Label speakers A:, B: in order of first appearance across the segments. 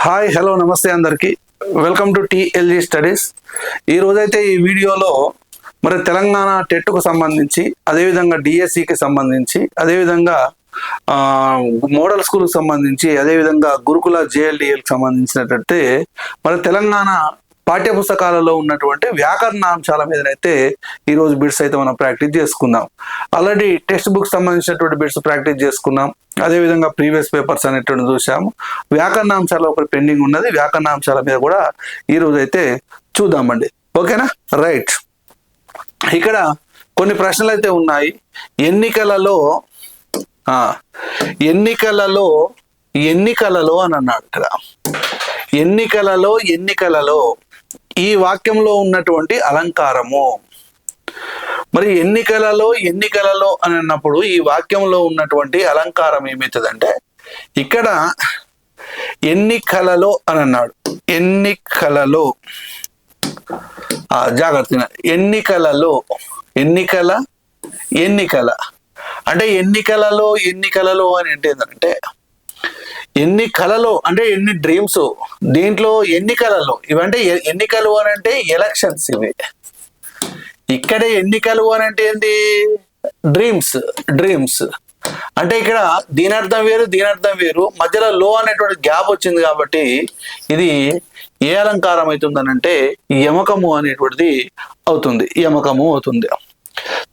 A: Hi hello నమస్తే అందరికీ. Welcome to TLG studies ఈ రోజైతే ఈ వీడియోలో మరి తెలంగాణ టెట్కు సంబంధించి అదేవిధంగా డిఎస్సికి సంబంధించి అదేవిధంగా మోడల్ స్కూల్కి సంబంధించి అదేవిధంగా గురుకుల జేఎల్డిఎల్కి సంబంధించినట్టు మరి తెలంగాణ పాఠ్య పుస్తకాలలో ఉన్నటువంటి వ్యాకరణాంశాల మీద మీదనైతే ఈరోజు బిట్స్ అయితే మనం ప్రాక్టీస్ చేసుకుందాం. ఆల్రెడీ టెక్స్ట్ బుక్ సంబంధించినటువంటి బిట్స్ ప్రాక్టీస్ చేసుకున్నాం. అదేవిధంగా ప్రీవియస్ పేపర్స్ అనేటువంటి చూసాము వ్యాకరణ ఒకటి పెండింగ్ ఉన్నది. వ్యాకరణాంశాల మీద కూడా ఈ రోజు అయితే చూద్దామండి. ఓకేనా? రైట్ ఇక్కడ కొన్ని ప్రశ్నలు అయితే ఉన్నాయి. ఎన్నికలలో ఎన్నికలలో ఎన్నికలలో అని అన్నాడు ఇక్కడ ఎన్నికలలో ఎన్నికలలో ఈ వాక్యంలో ఉన్నటువంటి అలంకారము. మరి ఎన్నికలలో ఎన్నికలలో అని అన్నప్పుడు ఈ వాక్యంలో ఉన్నటువంటి అలంకారం ఏమవుతుందంటే ఇక్కడ ఎన్నికలలో అని అన్నాడు. ఎన్నికలలో. జాగ్రత్త జాగ్రత్తగా. ఎన్నికలలో. ఎన్నికల? ఎన్నికల. అంటే ఎన్నికలలో ఎన్నికలలో అని అంటే ఏంటంటే ఎన్ని కళలు అంటే ఎన్ని డ్రీమ్స్ దీంట్లో ఎన్నికలలో ఇవంటే ఎన్నికలు అని అంటే ఎలక్షన్స్ ఇవి. ఇక్కడే ఎన్నికలు అని అంటే ఏంది? డ్రీమ్స్ డ్రీమ్స్ అంటే ఇక్కడ దీని అర్థం వేరు దీని అర్థం వేరు. మధ్యలో లో అనేటువంటి గ్యాప్ వచ్చింది కాబట్టి ఇది ఏ అలంకారం అవుతుంది అంటే యమకము అనేటువంటిది అవుతుంది. యమకము అవుతుంది.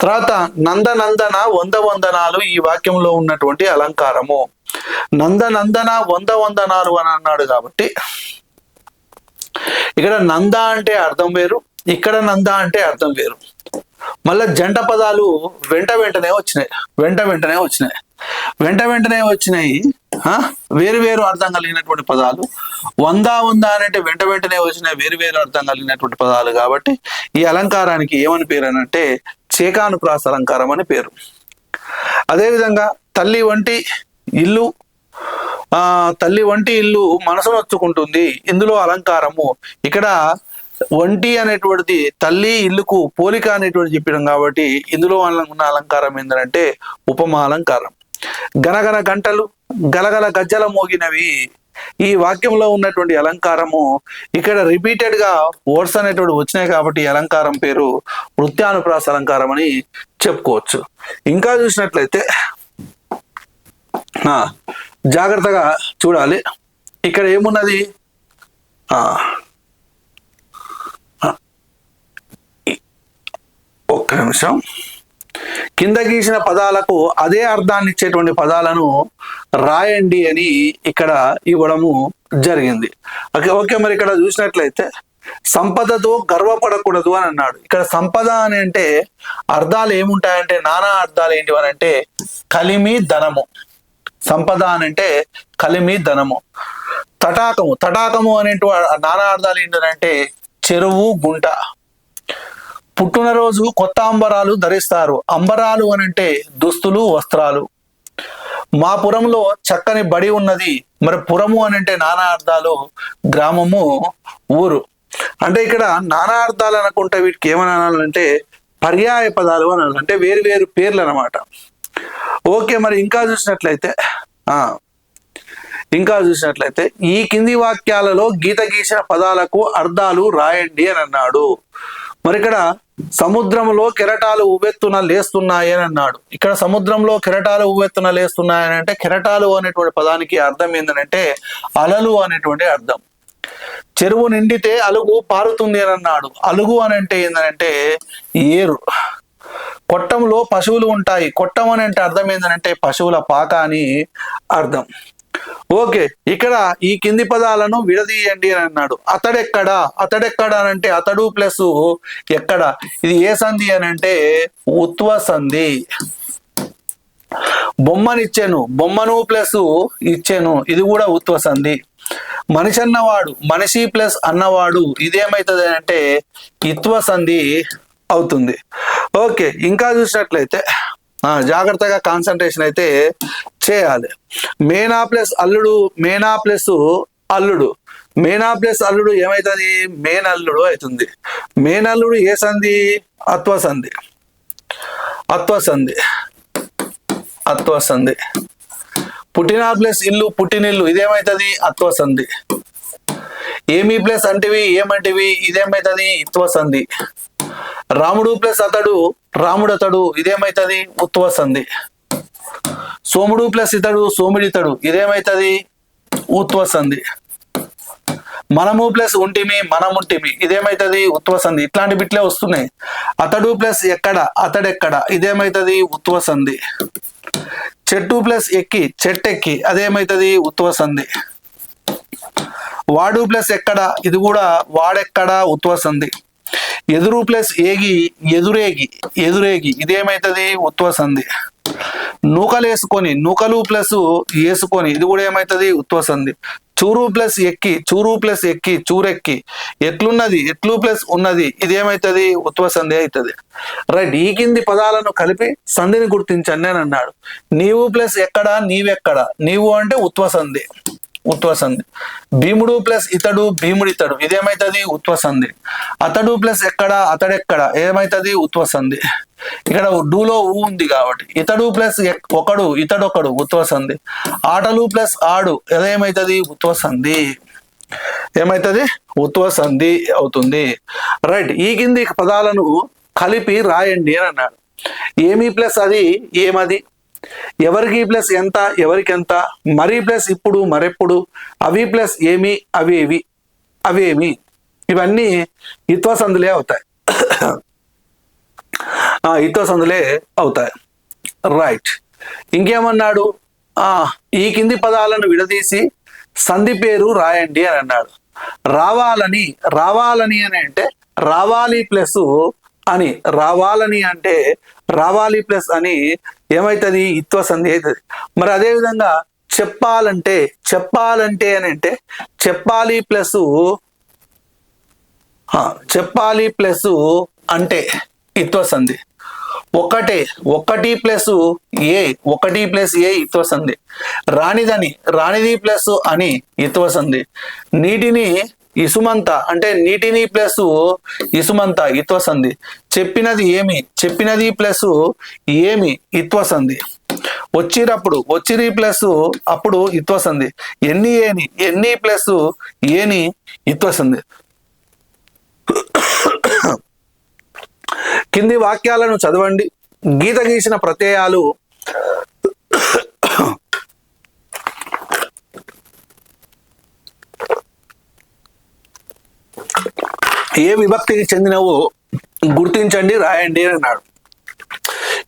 A: తర్వాత నందనందన వంద వందనాలు ఈ వాక్యంలో ఉన్నటువంటి అలంకారము. నందనందన వంద వందనాలు అని అన్నాడు కాబట్టి ఇక్కడ నంద అంటే అర్థం వేరు ఇక్కడ నంద అంటే అర్థం వేరు. మళ్ళా జంట పదాలు వెంట వెంటనే వచ్చినాయి వెంట వెంటనే వచ్చినాయి. వెంట వెంటనే వచ్చినాయి ఆ? వేరు వేరు అర్థం కలిగినటువంటి పదాలు. వంద వంద అంటే వెంట వెంటనే వచ్చిన వేరు వేరు అర్థం కలిగినటువంటి పదాలు కాబట్టి ఈ అలంకారానికి ఏమని పేరు అని అంటే చేకానుప్రాస అలంకారం అని పేరు. అదేవిధంగా తల్లి వంటి ఇల్లు ఆ తల్లి వంటి ఇల్లు మనసు నొచ్చుకుంటుంది. ఇందులో అలంకారము. ఇక్కడ వంటి అనేటువంటిది తల్లి ఇల్లుకు పోలిక అనేటువంటి చెప్పడం కాబట్టి ఇందులో ఉన్న అలంకారం ఏంటంటే ఉపమా అలంకారం. గనగన గంటలు గలగల గజ్జల మోగినవి. ఈ వాక్యంలో ఉన్నటువంటి అలంకారము ఇక్కడ రిపీటెడ్గా వర్డ్స్ అనేటువంటి వచ్చినాయి కాబట్టి అలంకారం పేరు వృత్యానుప్రాస అలంకారం అని చెప్పుకోవచ్చు. ఇంకా చూసినట్లయితే జాగ్రత్తగా చూడాలి. ఇక్కడ ఏమున్నది? ఆ, ఒక్క నిమిషం. కింద గీసిన పదాలకు అదే అర్థాన్ని ఇచ్చేటువంటి పదాలను రాయండి అని ఇక్కడ ఇవ్వడము జరిగింది. ఓకే ఓకే మరి ఇక్కడ చూసినట్లయితే సంపదతో గర్వపడకూడదు అని అన్నాడు. ఇక్కడ సంపద అని అంటే అర్థాలు ఏముంటాయంటే నానా అర్థాలు ఏంటి అని అంటే కలిమి ధనము. సంపద అని అంటే కలిమి ధనము. తటాకము తటాకము అనేటు నానా అర్థాలు ఏంటంటే చెరువు గుంట. పుట్టినరోజు కొత్త అంబరాలు ధరిస్తారు. అంబరాలు అని అంటే దుస్తులు వస్త్రాలు. మా పురంలో చక్కని బడి ఉన్నది. మరి పురము అని అంటే నానా అర్థాలు గ్రామము ఊరు. అంటే ఇక్కడ నానా అర్థాలు అనుకుంటే వీటికి ఏమని అనాలంటే పర్యాయ పదాలు అని అంటే వేరు వేరు పేర్లు అన్నమాట. ఓకే మరి ఇంకా చూసినట్లయితే ఆ ఇంకా చూసినట్లయితే ఈ కింది వాక్యాలలో గీత గీసిన పదాలకు అర్థాలు రాయండి అని అన్నాడు. మరి ఇక్కడ సముద్రంలో కెరటాలు ఉవ్వెత్తున లేస్తున్నాయి అని అన్నాడు. ఇక్కడ సముద్రంలో కెరటాలు ఉవ్వెత్తున లేస్తున్నాయని అంటే కెరటాలు అనేటువంటి పదానికి అర్థం ఏంటంటే అలలు అనేటువంటి అర్థం. చెరువు నిండితే అలుగు పారుతుంది అని అన్నాడు. అలుగు అని అంటే ఏంటంటే ఏరు. కొట్టంలో పశువులు ఉంటాయి. కొట్టం అని అంటే అర్థం ఏంటంటే పశువుల పాక అని అర్థం. ఓకే ఇక్కడ ఈ కింది పదాలను విడదీయండి అని అన్నాడు. అతడెక్కడ? అతడెక్కడ అని అంటే అతడు ప్లస్ ఎక్కడ? ఇది ఏ సంధి అని అంటే ఉత్వ సంధి. బొమ్మనిచ్చాను. బొమ్మను ప్లస్ ఇచ్చాను. ఇది కూడా ఉత్వ సంధి. మనిషి అన్నవాడు. మనిషి ప్లస్ అన్నవాడు. ఇదేమైతుంది అంటే ఇత్వ సంధి. అవుతుంది. ఓకే ఇంకా చూసినట్లయితే ఆ, జాగ్రత్తగా కాన్సన్ట్రేషన్ అయితే చేయాలి. మేనా ప్లస్ అల్లుడు మేనా ప్లస్ అల్లుడు. మేనా ప్లస్ అల్లుడు ఏమైతుంది? మేనల్లుడు అవుతుంది. మేనల్లుడు ఏ సంధి? అత్వ సంధి అత్వ సంధి అత్వ సంధి పుట్టిన ప్లస్ ఇల్లు పుట్టినిల్లు ఇదేమైతుంది? అత్వ సంధి ఏమి ప్లస్ అంటివి ఏమంటివి? ఇదేమైతుంది? ఇత్వ సంధి రాముడు ప్లస్ అతడు రాముడు అతడు ఇదేమైతుంది? ఉత్వ సంధి సోముడు ప్లస్ ఇతడు సోముడితడు ఇదేమైతుంది? ఉత్వ సంధి మనము ప్లస్ ఉంటిమి మనం ఉంటిమి ఇదేమైతుంది? ఉత్వ సంధి ఇట్లాంటి బిట్లే వస్తున్నాయి. అతడు ప్లస్ ఎక్కడ అతడెక్కడ ఇదేమైతుంది? ఉత్వ సంధి చెట్టు ప్లస్ ఎక్కి చెట్టెక్కి అదేమైతుంది? ఉత్వ సంధి వాడు ప్లస్ ఎక్కడ ఇది కూడా వాడెక్కడ? ఉత్వ సంధి ఎదురు ప్లస్ ఏగి ఎదురేగి ఎదురేగి ఇదేమైతుంది? ఉత్వ సంధి నూకలు వేసుకొని నూకలు ప్లస్ వేసుకొని ఇది కూడా ఏమైతుంది? ఉత్వ సంధి చూరు ప్లస్ ఎక్కి చూరు ప్లస్ ఎక్కి చూరెక్కి. ఎట్లున్నది? ఎట్లు ప్లస్ ఉన్నది? ఇది ఏమైతుంది ఉత్వ సంధి అవుతుంది రైట్ ఈ కింది పదాలను కలిపి సంధిని గుర్తించండి అని అన్నాడు. నీవు ప్లస్ ఎక్కడ? నీవెక్కడ? నీవు అంటే ఉత్వ సంధి ఉత్వ సంధి భీముడు ప్లస్ ఇతడు భీముడు ఇతడు. ఇదేమైతుంది? ఉత్వ సంధి అతడు ప్లస్ ఎక్కడ? అతడెక్కడ? ఏమైతుంది? ఉత్వ సంధి ఇక్కడ డూలో ఊ ఉంది కాబట్టి. ఇతడు ప్లస్ ఎక్- ఒకడు ఇతడొకడు ఉత్వ సంధి ఆటలు ప్లస్ ఆడు. అదేమైతుంది ఉత్వ సంధి ఏమైతుంది? ఉత్వ సంధి అవుతుంది. రైట్. ఈ కింది పదాలను కలిపి రాయండి అని అన్నాడు. ఏమి ప్లస్ అది? ఏమది? ఎవరికి ప్లస్ ఎంత ఎవరికి ఎంత మరి ప్లస్ ఇప్పుడు మరెప్పుడు అవి ప్లస్ ఏమి అవేవి అవేమి ఇవన్నీ ఇత్వ సందులే అవుతాయి. ఆ, ఇత్వ సందులే అవుతాయి. రైట్ ఇంకేమన్నాడు? ఆ ఈ కింది పదాలను విడదీసి సంధి పేరు రాయండి అని అన్నాడు. రావాలని రావాలని అని అంటే రావాలి ప్లస్ అని రావాలని అంటే రావాలి ప్లస్ అని ఏమవుతుంది ఇత్వ సంధి అవుతుంది మరి అదే విధంగా చెప్పాలంటే చెప్పాలంటే అని అంటే చెప్పాలి ప్లస్ చెప్పాలి ప్లస్ అంటే ఇత్వ సంధి. ఒకటే ఒకటి ప్లస్ ఏ ఒకటి ప్లస్ ఏ ఇత్వ సంధి. రానిదని రానిది ప్లస్ అని ఇత్వ సంధి. నీటిని ఇసుమంత అంటే నీటిని ప్లస్ ఇసుమంత ఇత్వసంధి. చెప్పినది ఏమి? చెప్పినది ప్లస్ ఏమి? ఇత్వసంధి. సంధి వచ్చినప్పుడు వచ్చిరి ప్లస్ అప్పుడు ఇత్వసంధి. ఎన్ని ఏని? ఎన్ని ప్లస్ ఏని? ఇత్వ సంధి కింది వాక్యాలను చదవండి. గీత గీసిన ప్రత్యయాలు ఏ విభక్తికి చెందినవో గుర్తించండి రాయండి అని అన్నాడు.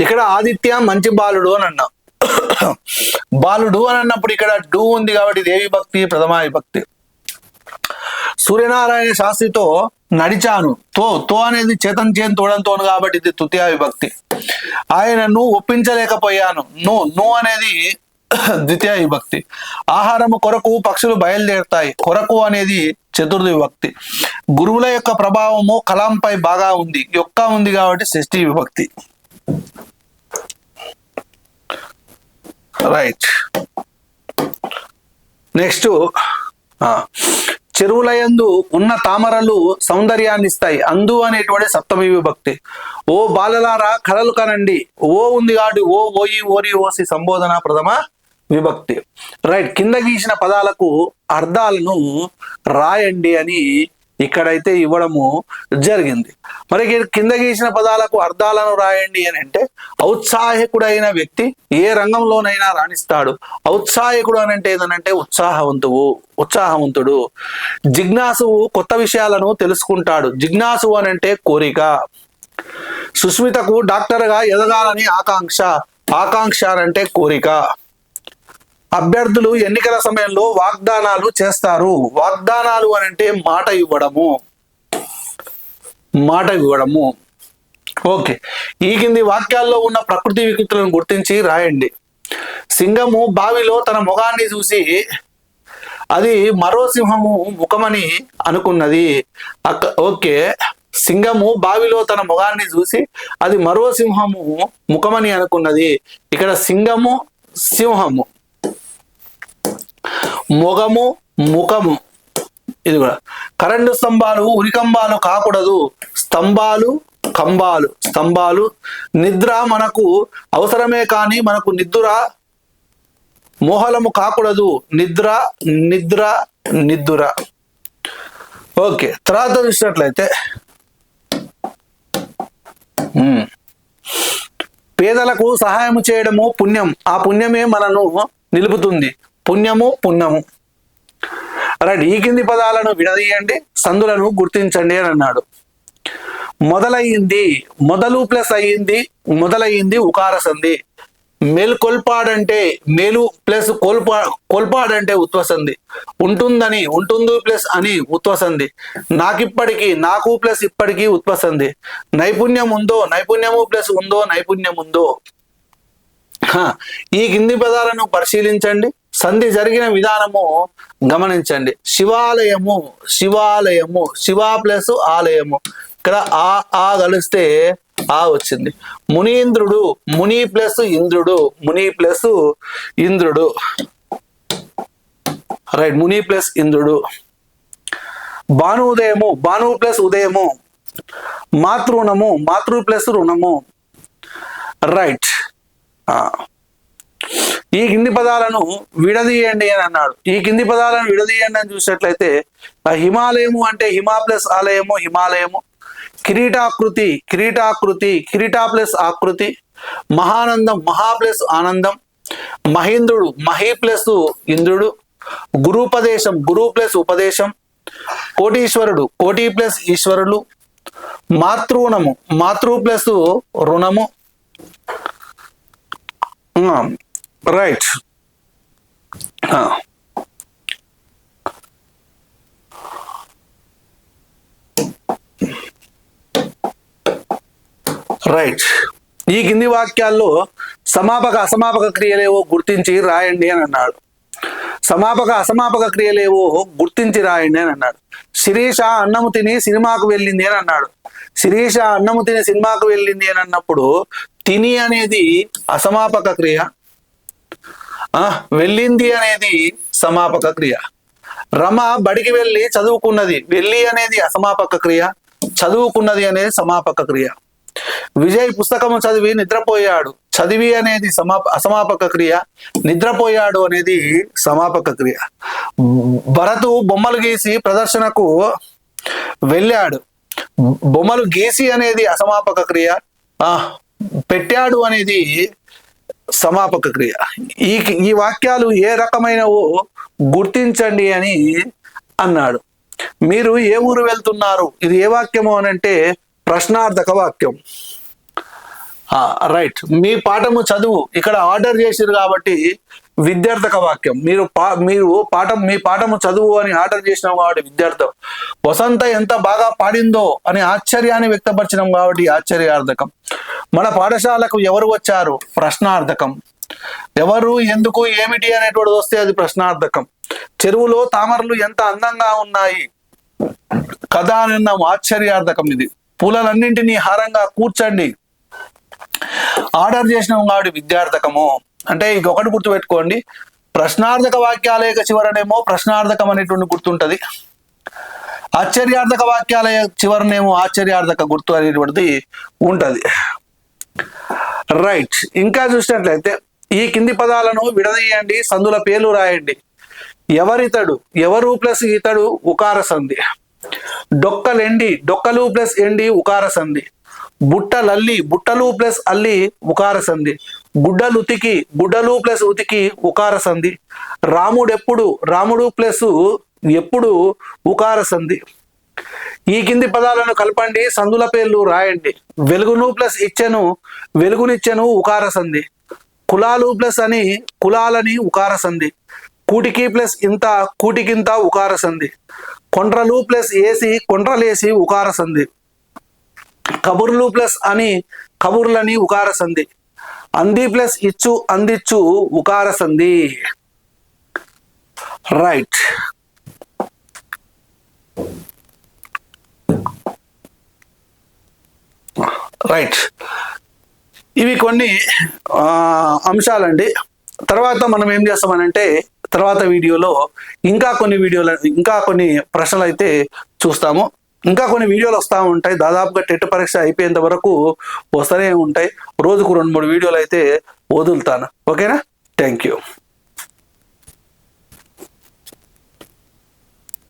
A: ఇక్కడ ఆదిత్య మంచి బాలుడు అని అన్నాం. బాలుడు అని అన్నప్పుడు ఇక్కడ డూ ఉంది కాబట్టి ఇది ఏ విభక్తి? ప్రథమా విభక్తి. సూర్యనారాయణ శాస్త్రితో నడిచాను. తో తో అనేది చేతన్ చేన్ తోడంతో కాబట్టి ఇది తృతీయ విభక్తి. ఆయనను ఒప్పించలేకపోయాను. నో నో అనేది ద్వితీయ విభక్తి. ఆహారము కొరకు పక్షులు బయలుదేరుతాయి. కొరకు అనేది చతుర్థ విభక్తి. గురువుల యొక్క ప్రభావము కలాంపై బాగా ఉంది. యొక్క ఉంది కాబట్టి షష్ఠి విభక్తి. రైట్ నెక్స్ట్ చెరువులయందు ఉన్న తామరలు సౌందర్యాన్ని ఇస్తాయి అందు అనేటువంటి సప్తమి విభక్తి. ఓ బాలలారా కలలు కనండి. ఓ ఉంది కాబట్టి ఓ ఓయి ఓరి ఓసి సంబోధన ప్రథమ విభక్తి. రైట్ కింద గీసిన పదాలకు అర్థాలను రాయండి అని ఇక్కడైతే ఇవ్వడము జరిగింది. మరి కింద గీసిన పదాలకు అర్థాలను రాయండి అని అంటే ఔత్సాహికుడైన వ్యక్తి ఏ రంగంలోనైనా రాణిస్తాడు. ఔత్సాహికుడు అని అంటే ఏదనంటే ఉత్సాహవంతువు ఉత్సాహవంతుడు. జిజ్ఞాసువు కొత్త విషయాలను తెలుసుకుంటాడు. జిజ్ఞాసు అని అంటే కోరిక. సుస్మితకు డాక్టర్గా ఎదగాలని ఆకాంక్ష. ఆకాంక్ష అని అంటే కోరిక. అభ్యర్థులు ఎన్నికల సమయంలో వాగ్దానాలు చేస్తారు. వాగ్దానాలు అని అంటే మాట ఇవ్వడము. మాట ఇవ్వడము. ఓకే. ఈ కింది వాక్యాల్లో ఉన్న ప్రకృతి వికృతులను గుర్తించి రాయండి. సింగము బావిలో తన ముఖాన్ని చూసి అది మరో సింహము ముఖమని అనుకున్నది. అక్క ఓకే. సింగము బావిలో తన ముఖాన్ని చూసి అది మరో సింహము ముఖమని అనుకున్నది. ఇక్కడ సింగము సింహము. మొగము ముఖము. ఇది కూడా. కరెంటు స్తంభాలు ఉరికంబాలు కాకూడదు. స్తంభాలు కంబాలు స్తంభాలు నిద్ర మనకు అవసరమే కానీ మనకు నిద్ర మోహలము కాకూడదు. నిద్ర నిద్ర నిద్ర. ఓకే తర్వాత చూసినట్లయితే. పేదలకు సహాయం చేయడము పుణ్యం. ఆ పుణ్యమే మనను నిలుపుతుంది. పుణ్యము పుణ్యము రైట్ ఈ కింది పదాలను విడదీయండి సందులను గుర్తించండి అని అన్నాడు. మొదలయ్యింది మొదలు ప్లస్ అయ్యింది మొదలయ్యింది ఉకార సంధి. మేల్కొల్పాడంటే మేలు ప్లస్ కోల్పా కోల్పాడంటే ఉత్వసంధి ఉంటుందని ఉంటుంది ప్లస్ అని ఉత్వసంధి నాకిప్పటికీ నాకు ప్లస్ ఇప్పటికీ ఉత్వసంధి నైపుణ్యం ఉందో నైపుణ్యము ప్లస్ ఉందో నైపుణ్యం ఉందో. ఈ కింది పదాలను పరిశీలించండి. సంధి జరిగిన విధానము గమనించండి. శివాలయము శివాలయము శివ ప్లస్ ఆలయము. ఇక్కడ ఆ ఆ కలిస్తే ఆ వచ్చింది. మునీంద్రుడు ముని ప్లస్ ఇంద్రుడు ముని ప్లస్ ఇంద్రుడు. రైట్ ముని ప్లస్ ఇంద్రుడు. భాను ఉదయము భాను ప్లస్ ఉదయము. మాతృణము మాతృ ప్లస్ రుణము. రైట్. ఆ. ఈ కింది పదాలను విడదీయండి అని అన్నాడు. ఈ కింది పదాలను విడదీయండి అని చూసినట్లయితే ఆ హిమాలయము అంటే హిమా ప్లస్ ఆలయము హిమాలయము కిరీటాకృతి కిరీటాకృతి కిరీటా ప్లస్ ఆకృతి మహానందం మహా ప్లస్ ఆనందం మహేంద్రుడు మహి ప్లస్ ఇంద్రుడు గురుపదేశం గురు ప్లస్ ఉపదేశం కోటీశ్వరుడు కోటి ప్లస్ ఈశ్వరుడు మాతృణము మాతృ ప్లస్ రుణము రైట్ రైట్ ah. ఈ కింది వాక్యాల్లో సమాపక అసమాపక క్రియలేవో గుర్తించి రాయండి అని అన్నాడు. సమాపక అసమాపక క్రియలేవో గుర్తించి రాయండి అని అన్నాడు. శిరీష అన్నము తిని సినిమాకు వెళ్ళింది అని అన్నాడు. శిరీష అన్నము తిని సినిమాకు వెళ్ళింది అని అన్నప్పుడు తిని అనేది అసమాపక క్రియ వెళ్ళింది అనేది సమాపక క్రియ. రమ బడికి వెళ్ళి చదువుకున్నది వెళ్ళి అనేది అసమాపక క్రియ చదువుకున్నది అనేది సమాపక క్రియ. విజయ్ పుస్తకము చదివి నిద్రపోయాడు చదివి అనేది సమాప అసమాపక క్రియ నిద్రపోయాడు అనేది సమాపక క్రియ. భరతు బొమ్మలు గీసి ప్రదర్శనకు వెళ్ళాడు. బొమ్మలు గీసి అనేది అసమాపక క్రియ ఆ పెట్టాడు అనేది సమాపక క్రియ. ఈ ఈ వాక్యాలు ఏ రకమైనవో గుర్తించండి అని అన్నాడు. మీరు ఏ ఊరు వెళ్తున్నారు? ఇది ఏ వాక్యము అని అంటే ప్రశ్నార్థక వాక్యం. రైట్. మీ పాఠము చదువు. ఇక్కడ ఆర్డర్ చేసిరు కాబట్టి విద్యార్థక వాక్యం. మీరు పా మీరు పాఠం మీ పాఠము చదువు అని ఆర్డర్ చేసినాం కాబట్టి విద్యార్థం. వసంత ఎంత బాగా పాడిందో అని ఆశ్చర్యాన్ని వ్యక్తపరిచినాం కాబట్టి ఆశ్చర్యార్థకం. మన పాఠశాలకు ఎవరు వచ్చారు? ప్రశ్నార్థకం. ఎవరు ఎందుకు ఏమిటి అనేటువంటిది వస్తే అది ప్రశ్నార్థకం. చెరువులో తామరలు ఎంత అందంగా ఉన్నాయి? కథ అని అన్నాం ఆశ్చర్యార్థకం ఇది. పూలలన్నింటినీ హారంగా కూర్చండి. ఆర్డర్ చేసిన వాడి విద్యార్థకము. అంటే ఇంకొకటి గుర్తుపెట్టుకోండి. ప్రశ్నార్థక వాక్యాల యొక్క చివరనేమో ప్రశ్నార్థకం అనేటువంటి గుర్తుంటది. ఆశ్చర్యార్థక వాక్యాల చివరనేమో ఆశ్చర్యార్థక గుర్తు అనేటువంటిది ఉంటది. రైట్. ఇంకా చూసినట్లయితే ఈ కింది పదాలను విడదీయండి సందుల పేర్లు రాయండి. ఎవరితడు ఎవరు ప్లస్ ఇతడు ఉకార సంధి డొక్కలెండి డొక్కలు ప్లస్ ఎండి ఉకార సంధి బుట్టలల్లి బుట్టలు ప్లస్ అల్లి ఉకార సంధి. గుడ్డలు ఉతికి గుడ్డలు ప్లస్ ఉతికి ఉకార సంధి. రాముడెప్పుడు రాముడు ప్లస్ ఎప్పుడు ఉకార సంధి. ఈ కింది పదాలను కలపండి సంధుల పేర్లు రాయండి. వెలుగును ప్లస్ ఇచ్చెను వెలుగునిచ్చెను ఉకార సంధి. కులాలు ప్లస్ అని కులాలని ఉకార సంధి. కూటికి ప్లస్ ఇంత కూటికింత ఉకార సంధి. కొండ్రలు ప్లస్ ఏసి కొండ్రలేసి ఉకార సంధి. కబుర్లు ప్లస్ అని కబుర్లని ఉకార సంధి. అంది ప్లస్ ఇచ్చు అందిచ్చు ఉకార సంధి. రైట్. రైట్. ఇవి కొన్ని అంశాలండి. తర్వాత మనం ఏం చేస్తామనంటే తర్వాత వీడియోలో ఇంకా కొన్ని వీడియోలు ఇంకా కొన్ని ప్రశ్నలు అయితే చూస్తాము. ఇంకా కొన్ని వీడియోలు వస్తూ ఉంటాయి. దాదాపుగా టెట్ పరీక్ష అయిపోయేంత వరకు వస్తూనే ఉంటాయి. రోజుకు రెండు మూడు వీడియోలు అయితే వదులుతాను. ఓకేనా? Thank you